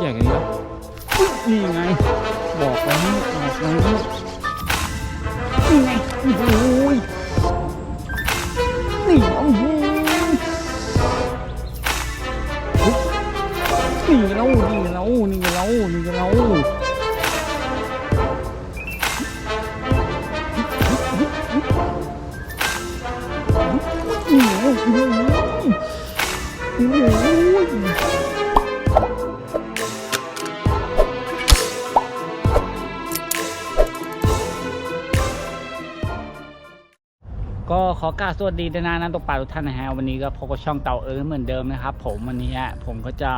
ใหญ่กันนี้แล้วนี่ไง บอกแล้วบอกแล้วนี่ไงโอ้ยนี่โอ้โหนี่เรานี่เรานี่เรานี่เราาสวัสดีดานานันตกปลาทุกท่านนะฮะวันนี้ก็พบกับช่องเต่าเอิร์เหมือนเดิมนะครับ ผมวันนี้ฮะผมก็จะ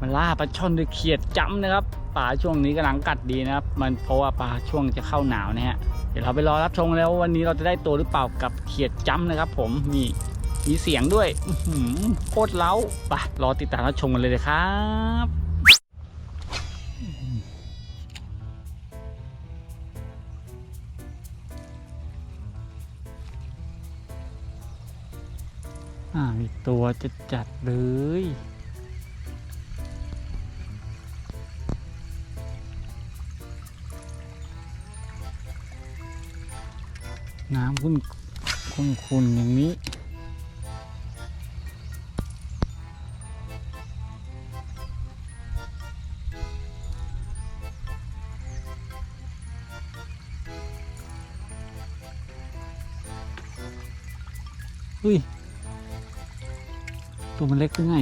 มาล่าปลาช่อนด้วยเขียดจ้ำนะครับปลาช่วงนี้กำลังกัดดีนะครับ มันเพราะว่าปลาช่วงจะเข้าหนาวนะฮะเดี๋ยวเราไปรอรับชมแล้ววันนี้เราจะได้ตัวหรือเปล่ากับเขียดจ้ำนะครับ ผมมีมีเสียงด้วยโคตรเล้าไปรอติดตามรับชมกันเลยเลยครับ อ่ามีตัวจะจัดเลย น้ำขุ่นขุ่นขุ่นๆอย่างนี้เฮ้ย ตัวมันเล็กหรือไง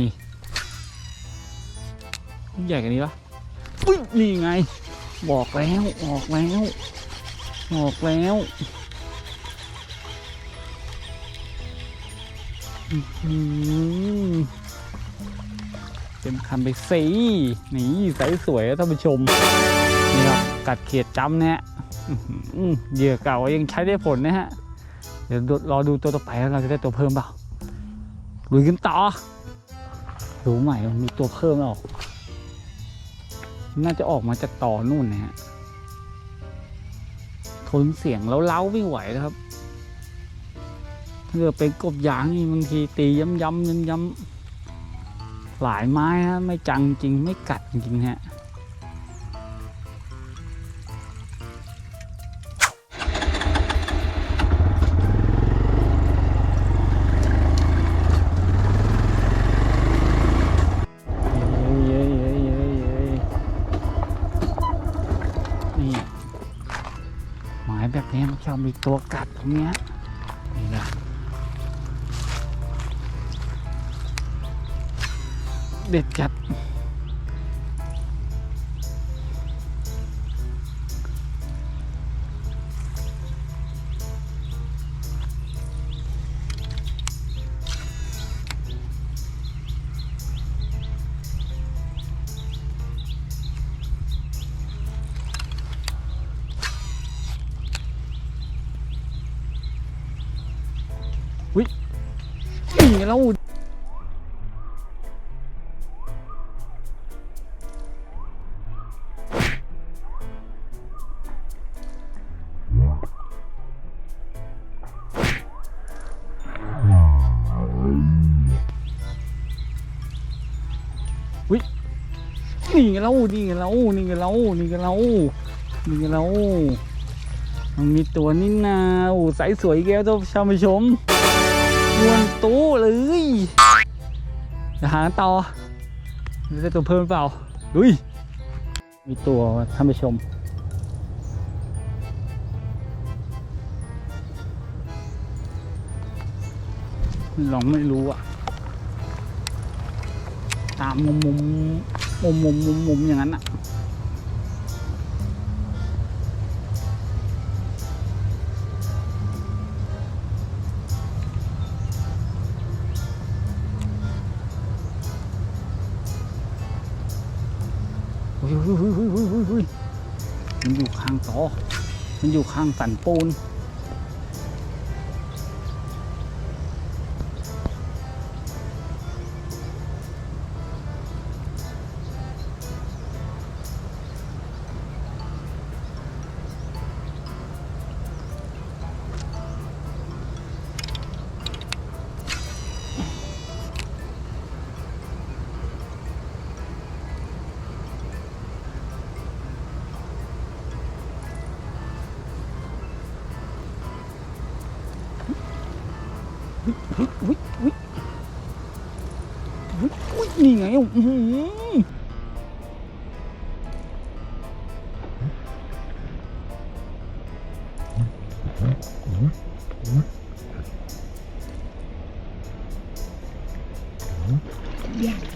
ใหญ่กันนี้ปะอุ้ยนี่ไง บอกแล้วออกแล้วออกแล้วอื้อหือเต็มคันไปสินี่ใสสวยแล้วท่านผู้ชม นี่ครับกัดเขียดจ้ำนะฮะเหยื่อเก่ายังใช้ได้ผลนะฮะ เดี๋ยวรอดูตัวต่อไปแล้วเราจะได้ตัวเพิ่มเปล่า ลุยกันต่อรู้ใหม่มันมีตัวเพิ่มแล้วออกน่าจะออกมาจากต่อนู่นนะฮะ ทนเสียงแล้วเล้าไม่ไหวแล้วครับถ้าเกิดเป็นกบยางนี่บางทีตีย้ำย้ำย้ำย้ำหลายไม้ฮะไม่จังจริงไม่กัดจริงฮะ นี่หมายแบบนี้มันชอบมีตัวกัดตรงเนี้ยนี่นะเด็ดจัด แล้วนี่ไงแล้วนี่ไงแล้วนี่ไงแล้วนี่ไงแล้วนี่ไงแล้วมันมีตัวนี่นาโอ้ใสสวยแก้วท่านผู้ชม วนตู้เลยจะหากันต่อจะได้ตัวเพิ่มเปล่าดุยมีตัวท่านผู้ชม ลองไม่รู้อะ ตามมุมมุมมุมมุมมุมมุมอย่างนั้นอะ มันอยู่ข้างต่อ มันอยู่ข้างสันปูน นี่ไง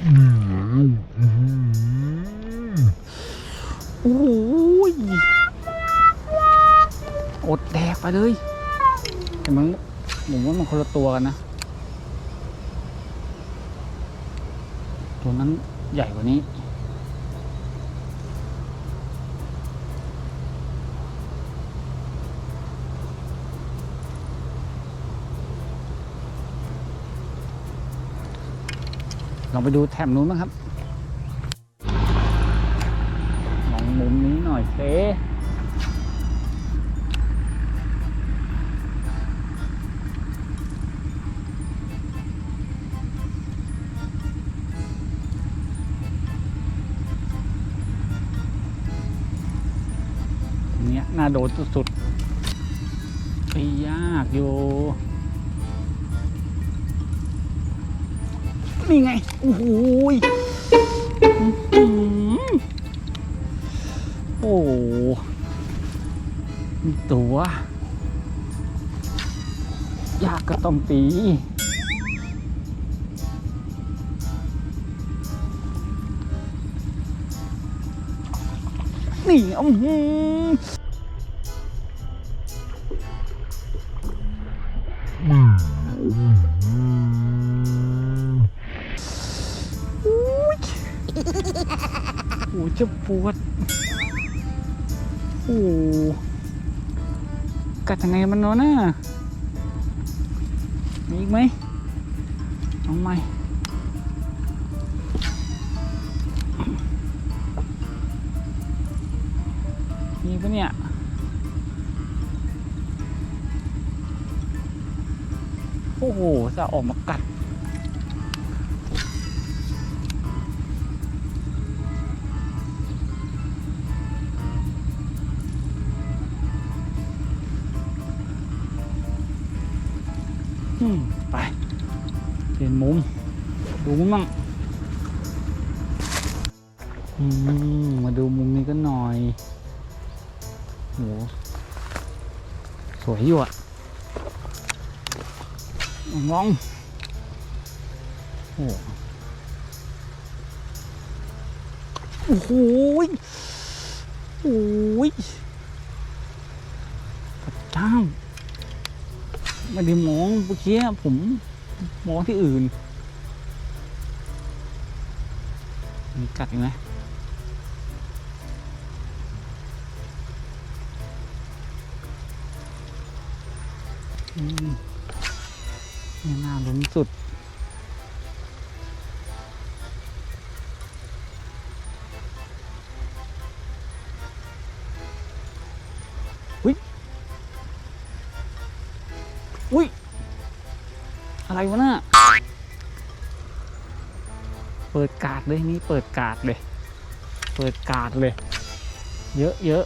อื้อหือโอ้ยอดแดกไปเลย แต่มันผมว่ามันคนละตัวกันนะ ตัวนั้นใหญ่กว่านี้ ลองไปดูแถมนู้นบ้างครับลองมุมนี้หน่อยเซ เนี้ยน่าโดนสุดๆไปยากอยู่นี่ไง โอ้โหยอื้อหือโอ้โหมีตัว ยากก็ต้องตี นี่อือหือโอ้จะปวด โอ้กัดยังไงมันเนาะน่ะมีอีกไหมเอาใหม่ะเนี่ย โอ้โห จะออกมากัด อืม ไปเปลี่ยนมุม ดูมุมมั่งอืมมาดูมุมนี้กันหน่อย โหสวยอยู่อะมองโอ้โอ้โหยโอ้ยพระเจ้าไม่ได้มองเมื่อกี้ผมมองที่อื่นมีกัดอีกไหม นี่หน่าลุ้นสุด อุ้ย อุ้ย อะไรวะน่ะ เปิดกาดเลยนี่เปิดกาดเลย เปิดกาดเลย เยอะเยอะ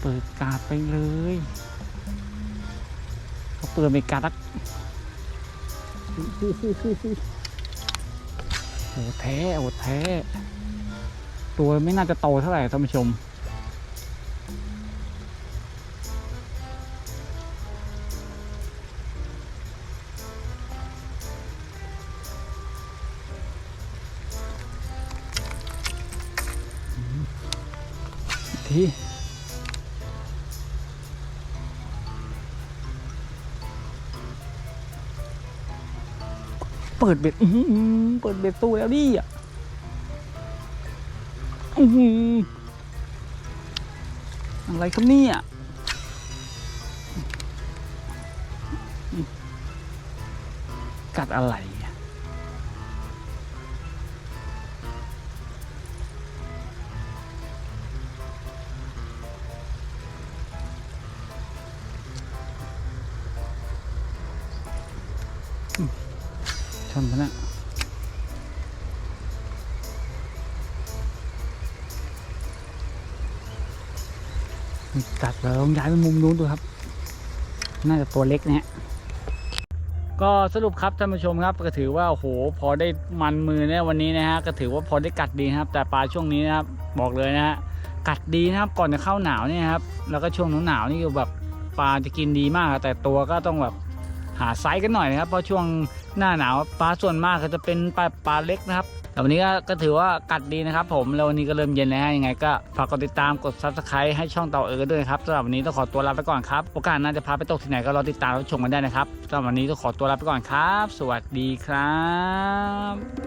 เปิดการ์ดไปเลยเขาเปิดไปการ์ดโอ้แท้โอ้แท้ ตัวไม่น่าจะโตเท่าไหร่ท่านผู้ชมอีกที เปิดเบ็ดเปิดเบ็ดตู้แล้วดิอะอื้อหืออะไรครับเนี่ยกัดอะไร จัดเราต้องย้ายไปมุมนู้นดูครับ น่าจะตัวเล็กเนี่ยก็สรุปครับท่านผู้ชมครับก็ถือว่าโอ้โหพอได้มันมือเนี่ยวันนี้นะฮะก็ถือว่าพอได้กัดดีครับ แต่ปลาช่วงนี้นะครับบอกเลยนะฮะกัดดีนะครับก่อนจะเข้าหนาวเนี่ยครับแล้วก็ช่วงหนาวนี่คือแบบปลาจะกินดีมาก แต่ตัวก็ต้องแบบ หาไซส์กันหน่อยนะครับ เพราะช่วงหน้าหนาวปลาส่วนมากก็จะเป็นปลาปลาเล็กนะครับแต่วันนี้ก็ถือว่ากัดดีนะครับผมแล้ววันนี้ก็เริ่มเย็นแล้วยังไงก็ฝากกดติดตามกด s u b สไครต์ให้ช่องเต่าเออด้วยครับสำหรับวันนี้ต้องขอตัวลาไปก่อนครับโอกาสหน่าจะพาไปตกที่ไหนก็รอติดตามรับชมกันได้นะครับสำหรับวันนี้ต้องขอตัวลาไปก่อนครับ สวัสดีครับ